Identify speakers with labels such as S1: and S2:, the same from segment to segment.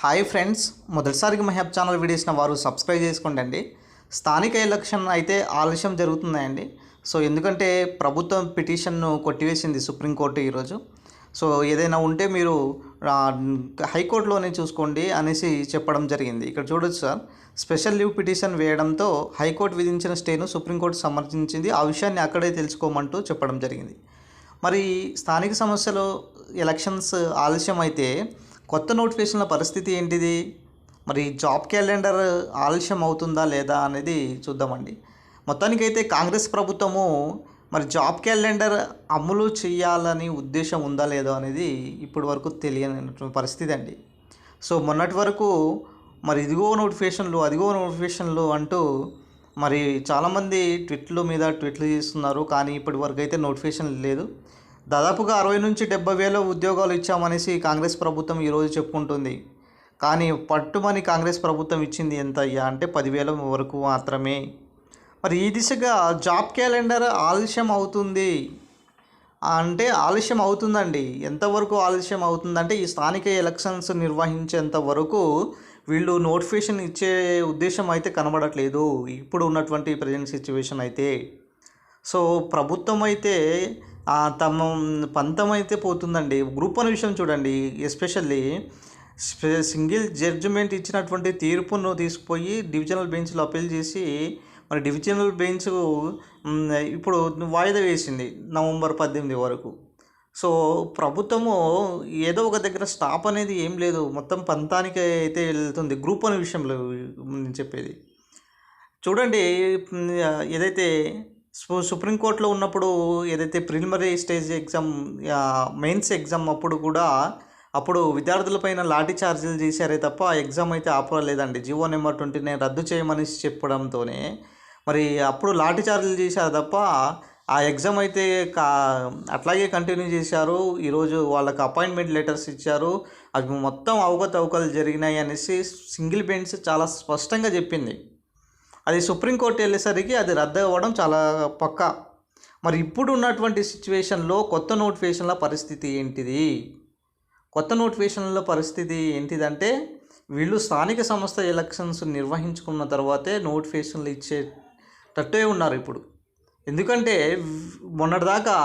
S1: Hi friends మొదటిసారిగా మహబ్ channel వీడియోస్న వారు సబ్స్క్రైబ్ చేసుకోండి స్థానిక ఎలక్షన్ అయితే ఆలస్యం జరుగుతున్నాయండి. సో ఎందుకంటే ప్రభుత్వం పిటిషన్ను కొట్టివేసింది సుప్రీంకోర్టు ఈరోజు. సో ఏదైనా ఉంటే మీరు హైకోర్టులోనే చూసుకోండి అనేసి చెప్పడం జరిగింది. ఇక్కడ చూడొచ్చు సార్ స్పెషల్ లీవ్ పిటిషన్ వేయడంతో హైకోర్టు విధించిన స్టేను సుప్రీంకోర్టు సమర్థించింది. ఆ విషయాన్ని అక్కడే తెలుసుకోమంటూ చెప్పడం జరిగింది. మరి స్థానిక సమస్యలు ఎలక్షన్స్ ఆలస్యం అయితే కొత్త నోటిఫికేషన్ల పరిస్థితి ఏంటిది? మరి జాబ్ క్యాలెండర్ ఆలస్యం అవుతుందా లేదా అనేది చూద్దామండి. మొత్తానికైతే కాంగ్రెస్ ప్రభుత్వము మరి జాబ్ క్యాలెండర్ అమలు చేయాలని ఉద్దేశం ఉందా లేదో అనేది ఇప్పటి వరకు తెలియని పరిస్థితి అండి. సో మొన్నటి వరకు మరి ఇదిగో నోటిఫికేషన్లు అదిగో నోటిఫికేషన్లు అంటూ మరి చాలామంది ట్విట్లు మీద ట్విట్లు చేస్తున్నారు. కానీ ఇప్పటి వరకు అయితే నోటిఫికేషన్ లేదు. దాదాపుగా అరవై నుంచి డెబ్బై వేల ఉద్యోగాలు ఇచ్చామనేసి కాంగ్రెస్ ప్రభుత్వం ఈరోజు చెప్పుకుంటుంది. కానీ పట్టుమని కాంగ్రెస్ ప్రభుత్వం ఇచ్చింది ఎంత అయ్యా? అంటే పదివేల వరకు మాత్రమే. మరి ఈ దిశగా జాబ్ క్యాలెండర్ ఆలస్యం అవుతుంది. అంటే ఆలస్యం అవుతుందండి. ఎంతవరకు ఆలస్యం అవుతుందంటే ఈ స్థానిక ఎలక్షన్స్ నిర్వహించేంత వరకు వీళ్ళు నోటిఫికేషన్ ఇచ్చే ఉద్దేశం అయితే కనబడట్లేదు. ఇప్పుడు ఉన్నటువంటి ప్రజెంట్ సిచ్యువేషన్ అయితే. సో ప్రభుత్వం అయితే తమ పంతం అయితే పోతుందండి. గ్రూప్ వన్ విషయం చూడండి. ఎస్పెషల్లీ సింగిల్ జడ్జిమెంట్ ఇచ్చినటువంటి తీర్పును తీసుకుపోయి డివిజనల్ బెంచ్లో అప్పీల్ చేసి మరి డివిజనల్ బెంచ్ ఇప్పుడు వాయిదా వేసింది నవంబర్ పద్దెనిమిది వరకు. సో ప్రభుత్వము ఏదో ఒక దగ్గర స్టాప్ అనేది ఏం లేదు. మొత్తం పంతానికి అయితే వెళ్తుంది గ్రూప్ అనే విషయంలో నేను చెప్పేది. చూడండి ఏదైతే సు- సుప్రీంకోర్టులో ఉన్నప్పుడు ఏదైతే preliminary stage exam mains exam అప్పుడు కూడా అప్పుడు విద్యార్థులపైన లాఠీ చార్జీలు చేశారే తప్ప ఆ ఎగ్జామ్ అయితే ఆపలేదండి. జీవో నెంబర్ ట్వంటీ నైన్ రద్దు చేయమని చెప్పడంతోనే. మరి అప్పుడు లాఠీ చార్జీలు చేశారు తప్ప ఆ ఎగ్జామ్ అయితే కా అట్లాగే కంటిన్యూ చేశారు. ఈరోజు వాళ్ళకి అపాయింట్మెంట్ లెటర్స్ ఇచ్చారు. అవి మొత్తం అవకతవకలు జరిగినాయి అనేసి సింగిల్ బెంచ్ చాలా స్పష్టంగా చెప్పింది. అది సుప్రీంకోర్టు వెళ్ళేసరికి అది రద్దు అవ్వడం చాలా పక్కా. మరి ఇప్పుడు ఉన్నటువంటి సిచ్యువేషన్లో కొత్త నోటిఫికేషన్ల పరిస్థితి ఏంటిది? కొత్త నోటిఫికేషన్ల పరిస్థితి ఏంటిదంటే వీళ్ళు స్థానిక సంస్థ ఎలక్షన్స్ నిర్వహించుకున్న తర్వాతే నోటిఫికేషన్లు ఇచ్చేటట్టే ఉన్నారు ఇప్పుడు. ఎందుకంటే మొన్నటిదాకా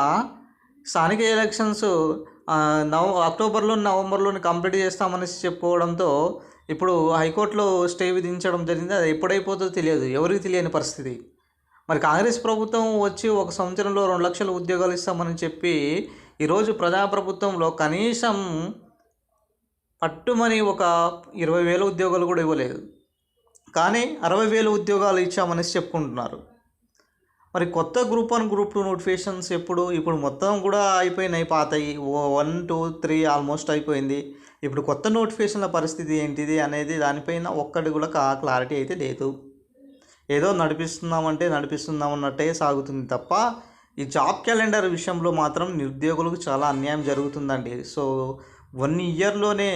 S1: స్థానిక ఎలక్షన్స్ నవ అక్టోబర్లో నవంబర్లో కంప్లీట్ చేస్తామనేసి చెప్పుకోవడంతో ఇప్పుడు హైకోర్టులో స్టే విధించడం జరిగింది. అది ఎప్పుడైపోతుందో తెలియదు. ఎవరికి తెలియని పరిస్థితి. మరి కాంగ్రెస్ ప్రభుత్వం వచ్చి ఒక సంవత్సరంలో రెండు లక్షల ఉద్యోగాలు ఇస్తామని చెప్పి ఈరోజు ప్రజాప్రభుత్వంలో కనీసం పట్టుమని ఒక ఇరవై వేల ఉద్యోగాలు కూడా ఇవ్వలేదు. కానీ అరవై వేల ఉద్యోగాలు ఇచ్చామనేసి చెప్పుకుంటున్నారు. మరి కొత్త group one group two notifications ఎప్పుడు? ఇప్పుడు మొత్తం కూడా అయిపోయినాయి పాతయి. వన్ టూ త్రీ ఆల్మోస్ట్ అయిపోయింది. ఇప్పుడు కొత్త నోటిఫికేషన్ల పరిస్థితి ఏంటిది అనేది దానిపైన ఒక్కటి కూడా కా క్లారిటీ అయితే లేదు. ఏదో నడిపిస్తున్నామంటే నడిపిస్తున్నాం అన్నట్టే సాగుతుంది తప్ప ఈ జాబ్ క్యాలెండర్ విషయంలో మాత్రం నిరుద్యోగులకు చాలా అన్యాయం జరుగుతుందండి. సో వన్ ఇయర్లోనే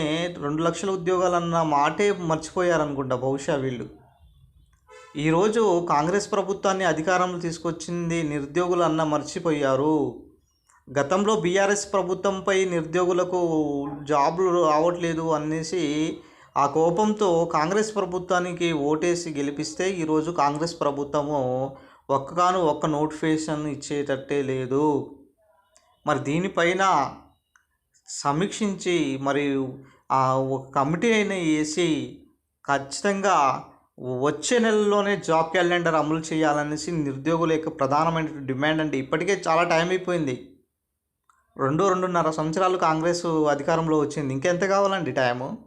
S1: రెండు లక్షల ఉద్యోగాలు అన్న మాటే మర్చిపోయారనుకుంటా బహుశా వీళ్ళు. ఈరోజు కాంగ్రెస్ ప్రభుత్వాన్ని అధికారంలో తీసుకొచ్చింది నిరుద్యోగులు అన్న మర్చిపోయారు. గతంలో బీఆర్ఎస్ ప్రభుత్వంపై నిరుద్యోగులకు జాబులు రావట్లేదు అనేసి ఆ కోపంతో కాంగ్రెస్ ప్రభుత్వానికి ఓటేసి గెలిపిస్తే ఈరోజు కాంగ్రెస్ ప్రభుత్వము ఒక్కగాను ఒక్క నోటిఫికేషన్ ఇచ్చేటట్టే లేదు. మరి దీనిపైన సమీక్షించి మరియు ఆ ఒక కమిటీ అయినా వేసి ఖచ్చితంగా వచ్చే నెలలోనే జాబ్ క్యాలెండర్ అమలు చేయాలనేసి నిరుద్యోగుల యొక్క ప్రధానమైన డిమాండ్ అండి. ఇప్పటికే చాలా టైం అయిపోయింది. రెండు రెండున్నర సంవత్సరాలు కాంగ్రెస్ అధికారంలో వచ్చింది. ఇంకెంత కావాలండి టైము?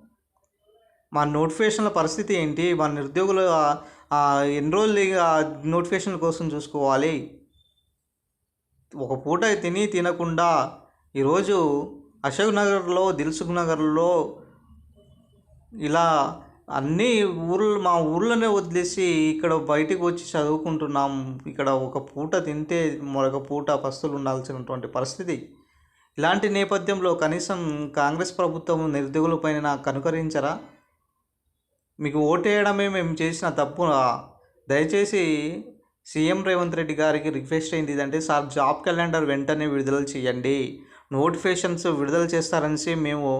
S1: మా నోటిఫికేషన్ల పరిస్థితి ఏంటి? మా నిరుద్యోగులు ఎన్ని రోజులు ఇక నోటిఫికేషన్ల కోసం చూసుకోవాలి? ఒక పూట తిని తినకుండా ఈరోజు అశోక్ నగర్లో దిల్సుఖ్ నగర్లో ఇలా అన్ని ఊర్లు మా ఊర్లోనే వదిలేసి ఇక్కడ బయటికి వచ్చి చదువుకుంటున్నాం. ఇక్కడ ఒక పూట తింటే మరొక పూట పస్తులు ఉండాల్సినటువంటి పరిస్థితి. ఇలాంటి నేపథ్యంలో కనీసం కాంగ్రెస్ ప్రభుత్వం నిరుద్యోగులపైన కనుకరించరా? మీకు ఓటేయడమే మేము చేసిన తప్పు. దయచేసి సీఎం రేవంత్ రెడ్డి గారికి రిక్వెస్ట్ ఏంటి అంటే సార్ జాబ్ క్యాలెండర్ వెంటనే విడుదల చేయండి. నోటిఫికేషన్స్ విడుదల చేస్తారనేసి మేము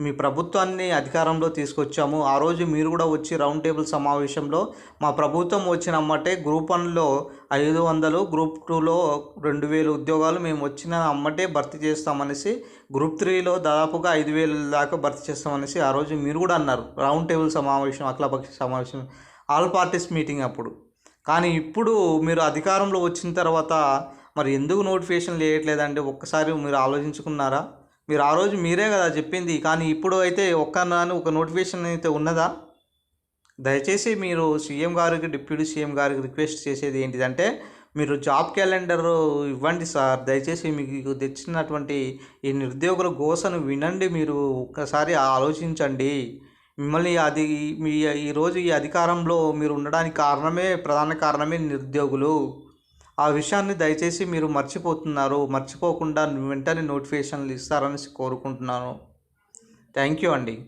S1: మీ ప్రభుత్వాన్ని అధికారంలో తీసుకొచ్చాము. ఆ రోజు మీరు కూడా వచ్చి రౌండ్ టేబుల్ సమావేశంలో మా ప్రభుత్వం వచ్చిన అమ్మటే గ్రూప్ వన్లో ఐదు వందలు గ్రూప్ టూలో రెండు వేలు ఉద్యోగాలు మేము వచ్చిన అమ్మటే భర్తీ చేస్తామనేసి గ్రూప్ త్రీలో దాదాపుగా ఐదు వేలు దాకా భర్తీ చేస్తామనేసి ఆ రోజు మీరు కూడా అన్నారు. రౌండ్ టేబుల్ సమావేశం అఖిలపక్ష సమావేశం ఆల్ పార్టీస్ మీటింగ్ అప్పుడు. కానీ ఇప్పుడు మీరు అధికారంలో వచ్చిన తర్వాత మరి ఎందుకు నోటిఫికేషన్ చేయట్లేదంటే ఒక్కసారి మీరు ఆలోచించుకున్నారా? మీరు ఆ రోజు మీరే కదా చెప్పింది కానీ ఇప్పుడు అయితే ఒక్కనాని ఒక నోటిఫికేషన్ అయితే ఉన్నదా? దయచేసి మీరు సీఎం గారికి డిప్యూటీ సీఎం గారికి రిక్వెస్ట్ చేసేది ఏంటిదంటే మీరు జాబ్ క్యాలెండర్ ఇవ్వండి సార్. దయచేసి మీకు తెచ్చినటువంటి ఈ నిరుద్యోగుల గోసను వినండి మీరు. ఒక్కసారి ఆలోచించండి. మిమ్మల్ని అది మీ ఈరోజు ఈ అధికారంలో మీరు ఉండడానికి కారణమే ప్రధాన కారణమే నిరుద్యోగులు. ఆ విషయాన్ని దయచేసి మీరు మర్చిపోతున్నారు. మర్చిపోకుండా వెంటనే నోటిఫికేషన్లు ఇస్తారని కోరుకుంటున్నాను. థ్యాంక్ యూ అండి.